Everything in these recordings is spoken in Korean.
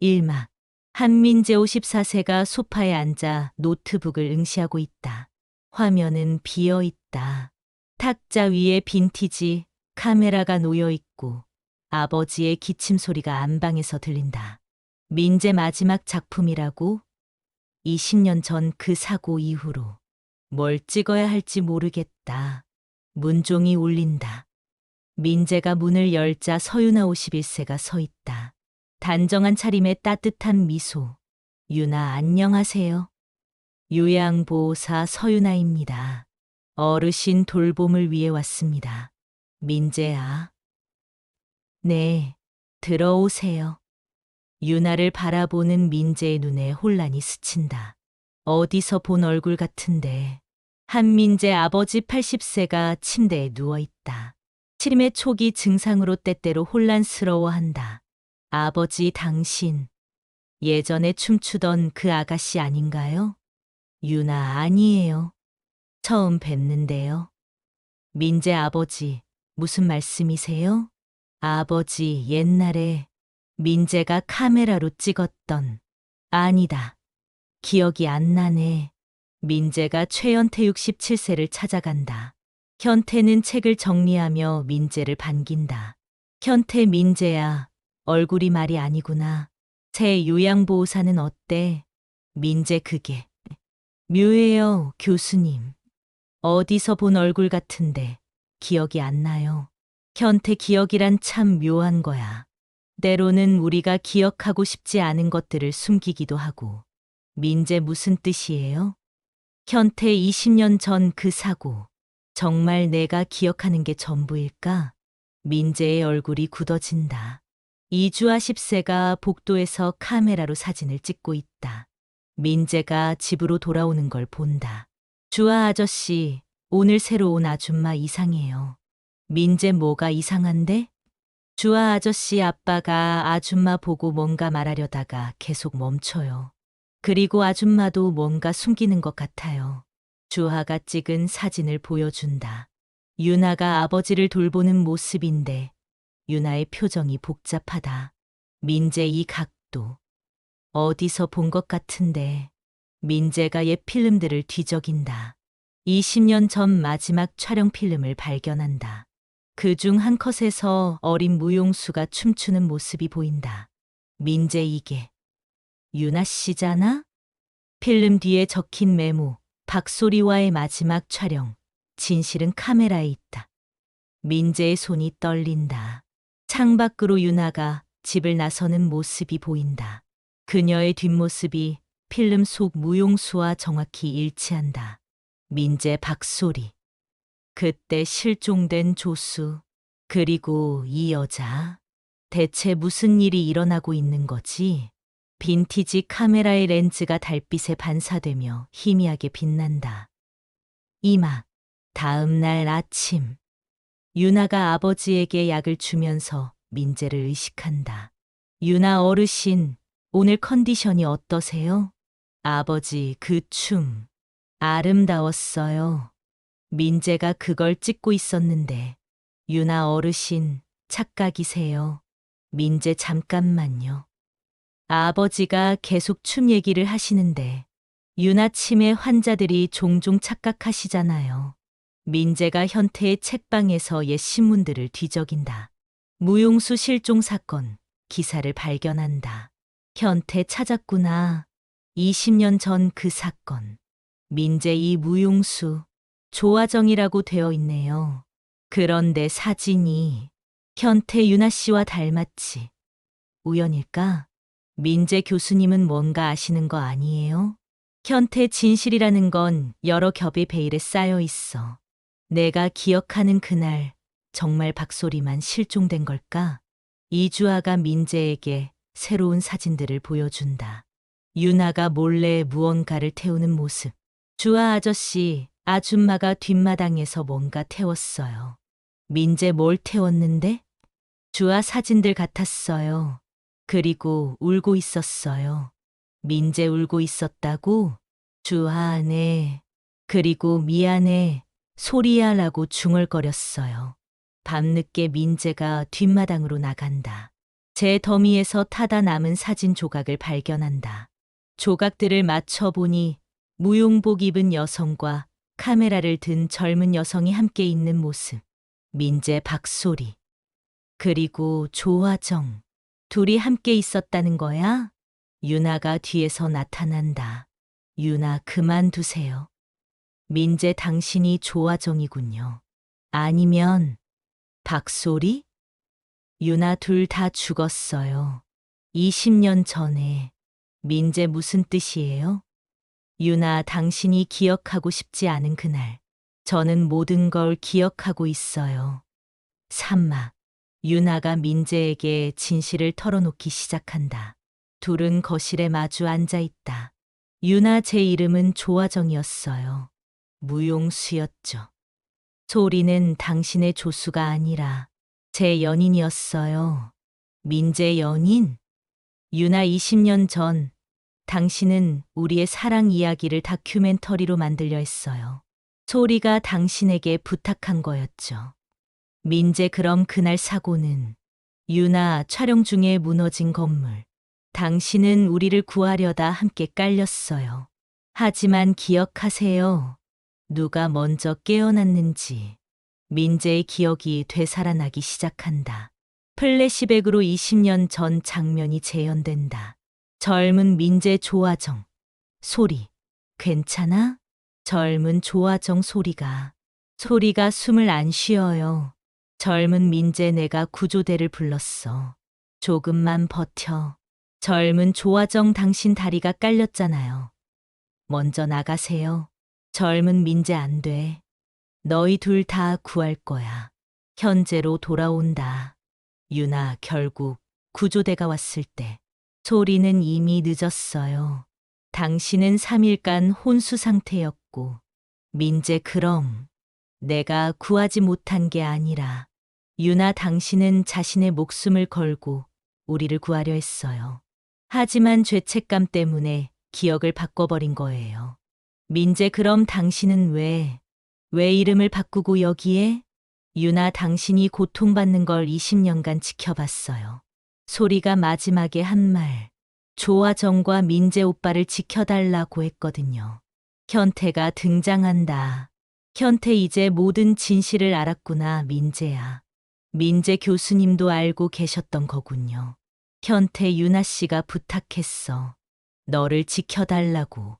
일막. 한민재 54세가 소파에 앉아 노트북을 응시하고 있다. 화면은 비어 있다. 탁자 위에 빈티지 카메라가 놓여 있고 아버지의 기침 소리가 안방에서 들린다. 민재 마지막 작품이라고? 20년 전 그 사고 이후로 뭘 찍어야 할지 모르겠다. 문종이 울린다. 민재가 문을 열자 서윤아 51세가 서 있다. 단정한 차림에 따뜻한 미소. 유나 안녕하세요. 요양보호사 서윤아입니다. 어르신 돌봄을 위해 왔습니다. 민재야. 네, 들어오세요. 유나를 바라보는 민재의 눈에 혼란이 스친다. 어디서 본 얼굴 같은데. 한민재 아버지 80세가 침대에 누워 있다. 치림의 초기 증상으로 때때로 혼란스러워한다. 아버지 당신. 예전에 춤추던 그 아가씨 아닌가요? 유나 아니에요. 처음 뵙는데요. 민재 아버지, 무슨 말씀이세요? 아버지, 옛날에 민재가 카메라로 찍었던. 아니다. 기억이 안 나네. 민재가 최연태 67세를 찾아간다. 현태는 책을 정리하며 민재를 반긴다. 현태 민재야, 얼굴이 말이 아니구나. 새 요양보호사는 어때? 민재 그게. 묘해요, 교수님. 어디서 본 얼굴 같은데 기억이 안 나요. 현태 기억이란 참 묘한 거야. 때로는 우리가 기억하고 싶지 않은 것들을 숨기기도 하고. 민재 무슨 뜻이에요? 현태 20년 전 그 사고. 정말 내가 기억하는 게 전부일까? 민재의 얼굴이 굳어진다. 이주아 10세가 복도에서 카메라로 사진을 찍고 있다. 민재가 집으로 돌아오는 걸 본다. 주아 아저씨, 오늘 새로 온 아줌마 이상해요. 민재 뭐가 이상한데? 주아 아저씨 아빠가 아줌마 보고 뭔가 말하려다가 계속 멈춰요. 그리고 아줌마도 뭔가 숨기는 것 같아요. 주하가 찍은 사진을 보여준다. 유나가 아버지를 돌보는 모습인데 유나의 표정이 복잡하다. 민재 이 각도. 어디서 본 것 같은데 민재가 옛 필름들을 뒤적인다. 20년 전 마지막 촬영 필름을 발견한다. 그 중 한 컷에서 어린 무용수가 춤추는 모습이 보인다. 민재 이게 유나 씨잖아? 필름 뒤에 적힌 메모, 박소리와의 마지막 촬영, 진실은 카메라에 있다. 민재의 손이 떨린다. 창밖으로 유나가 집을 나서는 모습이 보인다. 그녀의 뒷모습이 필름 속 무용수와 정확히 일치한다. 민재 박소리. 그때 실종된 조수. 그리고 이 여자. 대체 무슨 일이 일어나고 있는 거지? 빈티지 카메라의 렌즈가 달빛에 반사되며 희미하게 빛난다. 이마. 다음 날 아침. 유나가 아버지에게 약을 주면서 민재를 의식한다. 유나 어르신, 오늘 컨디션이 어떠세요? 아버지, 그 춤. 아름다웠어요. 민재가 그걸 찍고 있었는데, 유나 어르신, 착각이세요. 민재 잠깐만요. 아버지가 계속 춤 얘기를 하시는데, 유나 치매 환자들이 종종 착각하시잖아요. 민재가 현태의 책방에서 옛 신문들을 뒤적인다. 무용수 실종 사건, 기사를 발견한다. 현태 찾았구나. 20년 전 그 사건. 민재 이 무용수, 조화정이라고 되어 있네요. 그런데 사진이 현태 유나 씨와 닮았지. 우연일까? 민재 교수님은 뭔가 아시는 거 아니에요? 현태 진실이라는 건 여러 겹의 베일에 쌓여 있어. 내가 기억하는 그날 정말 박소리만 실종된 걸까? 이주아가 민재에게 새로운 사진들을 보여준다. 유나가 몰래 무언가를 태우는 모습. 주아 아저씨, 아줌마가 뒷마당에서 뭔가 태웠어요. 민재 뭘 태웠는데? 주아 사진들 같았어요. 그리고 울고 있었어요. 민재 울고 있었다고? 주아, 네. 그리고 미안해. 소리야 라고 중얼거렸어요. 밤늦게 민재가 뒷마당으로 나간다. 제 더미에서 타다 남은 사진 조각을 발견한다. 조각들을 맞춰보니 무용복 입은 여성과 카메라를 든 젊은 여성이 함께 있는 모습. 민재 박소리. 그리고 조화정. 둘이 함께 있었다는 거야? 유나가 뒤에서 나타난다. 유나 그만두세요. 민재 당신이 조화정이군요. 아니면 박소리? 유나 둘 다 죽었어요. 20년 전에. 민재 무슨 뜻이에요? 유나 당신이 기억하고 싶지 않은 그날. 저는 모든 걸 기억하고 있어요. 삼마. 유나가 민재에게 진실을 털어놓기 시작한다. 둘은 거실에 마주 앉아 있다. 유나 제 이름은 조화정이었어요. 무용수였죠. 소리는 당신의 조수가 아니라 제 연인이었어요. 민재 연인? 유나 20년 전 당신은 우리의 사랑 이야기를 다큐멘터리로 만들려 했어요. 소리가 당신에게 부탁한 거였죠. 민재 그럼 그날 사고는 유나 촬영 중에 무너진 건물. 당신은 우리를 구하려다 함께 깔렸어요. 하지만 기억하세요. 누가 먼저 깨어났는지. 민재의 기억이 되살아나기 시작한다. 플래시백으로 20년 전 장면이 재현된다. 젊은 민재 조화정. 소리. 괜찮아? 젊은 조화정 소리가. 소리가 숨을 안 쉬어요. 젊은 민재 내가 구조대를 불렀어. 조금만 버텨. 젊은 조화정 당신 다리가 깔렸잖아요. 먼저 나가세요. 젊은 민재 안 돼. 너희 둘 다 구할 거야. 현재로 돌아온다. 유나 결국 구조대가 왔을 때 소리는 이미 늦었어요. 당신은 3일간 혼수 상태였고 민재 그럼 내가 구하지 못한 게 아니라 유나 당신은 자신의 목숨을 걸고 우리를 구하려 했어요. 하지만 죄책감 때문에 기억을 바꿔버린 거예요. 민재 그럼 당신은 왜, 왜 이름을 바꾸고 여기에? 유나 당신이 고통받는 걸 20년간 지켜봤어요. 소리가 마지막에 한 말, 조화정과 민재 오빠를 지켜달라고 했거든요. 현태가 등장한다. 현태 이제 모든 진실을 알았구나, 민재야. 민재 교수님도 알고 계셨던 거군요. 현태 유나 씨가 부탁했어. 너를 지켜달라고.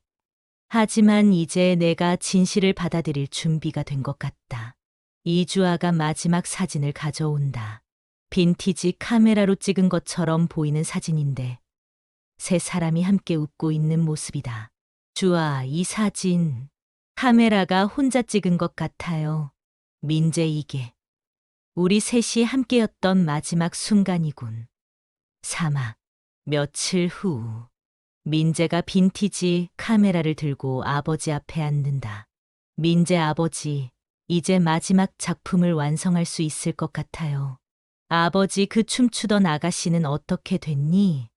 하지만 이제 내가 진실을 받아들일 준비가 된 것 같다. 이주아가 마지막 사진을 가져온다. 빈티지 카메라로 찍은 것처럼 보이는 사진인데 세 사람이 함께 웃고 있는 모습이다. 주아, 이 사진 카메라가 혼자 찍은 것 같아요. 민재 이게 우리 셋이 함께였던 마지막 순간이군. 사막 며칠 후 민재가 빈티지 카메라를 들고 아버지 앞에 앉는다. 민재 아버지, 이제 마지막 작품을 완성할 수 있을 것 같아요. 아버지 그 춤추던 아가씨는 어떻게 됐니?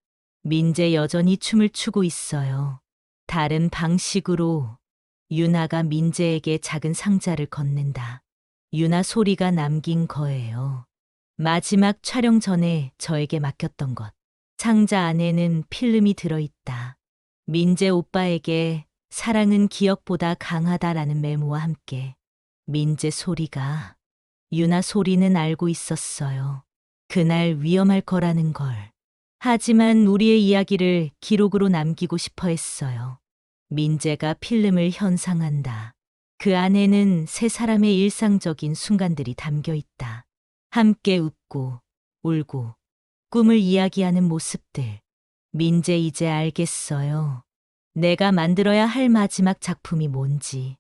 민재 여전히 춤을 추고 있어요. 다른 방식으로 유나가 민재에게 작은 상자를 건넨다. 유나 소리가 남긴 거예요. 마지막 촬영 전에 저에게 맡겼던 것. 상자 안에는 필름이 들어있다. 민재 오빠에게 사랑은 기억보다 강하다라는 메모와 함께 민재 소리가 유나 소리는 알고 있었어요. 그날 위험할 거라는 걸. 하지만 우리의 이야기를 기록으로 남기고 싶어 했어요. 민재가 필름을 현상한다. 그 안에는 세 사람의 일상적인 순간들이 담겨 있다. 함께 웃고, 울고, 꿈을 이야기하는 모습들. 민재 이제 알겠어요. 내가 만들어야 할 마지막 작품이 뭔지.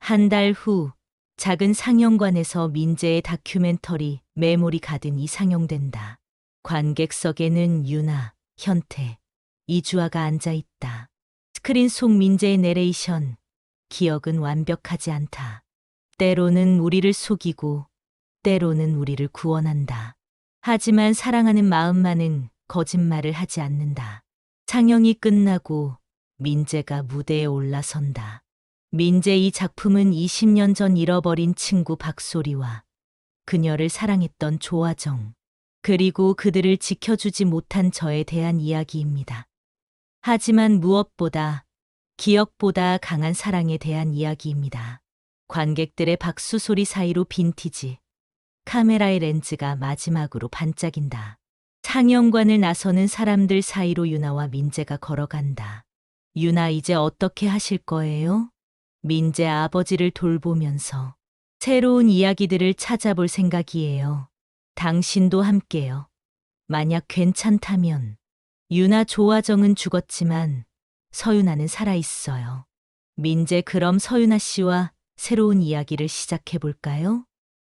한 달 후, 작은 상영관에서 민재의 다큐멘터리 메모리 가든이 상영된다. 관객석에는 유나, 현태, 이주아가 앉아 있다. 스크린 속 민재의 내레이션. 기억은 완벽하지 않다. 때로는 우리를 속이고, 때로는 우리를 구원한다. 하지만 사랑하는 마음만은 거짓말을 하지 않는다. 상영이 끝나고 민재가 무대에 올라선다. 민재 이 작품은 20년 전 잃어버린 친구 박소리와 그녀를 사랑했던 조화정, 그리고 그들을 지켜주지 못한 저에 대한 이야기입니다. 하지만 무엇보다 기억보다 강한 사랑에 대한 이야기입니다. 관객들의 박수 소리 사이로 빈티지 카메라의 렌즈가 마지막으로 반짝인다. 상영관을 나서는 사람들 사이로 유나와 민재가 걸어간다. 유나 이제 어떻게 하실 거예요? 민재 아버지를 돌보면서 새로운 이야기들을 찾아볼 생각이에요. 당신도 함께요. 만약 괜찮다면 유나 조화정은 죽었지만 서윤아는 살아있어요. 민재 그럼 서윤아 씨와 새로운 이야기를 시작해 볼까요?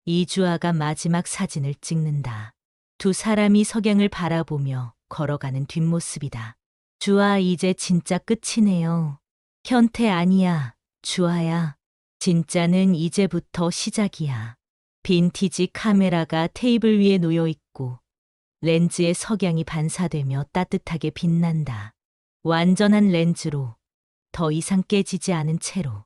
이주아가 마지막 사진을 찍는다. 두 사람이 석양을 바라보며 걸어가는 뒷모습이다. 주아 이제 진짜 끝이네요. 현태 아니야, 주아야. 진짜는 이제부터 시작이야. 빈티지 카메라가 테이블 위에 놓여 있고 렌즈에 석양이 반사되며 따뜻하게 빛난다. 완전한 렌즈로 더 이상 깨지지 않은 채로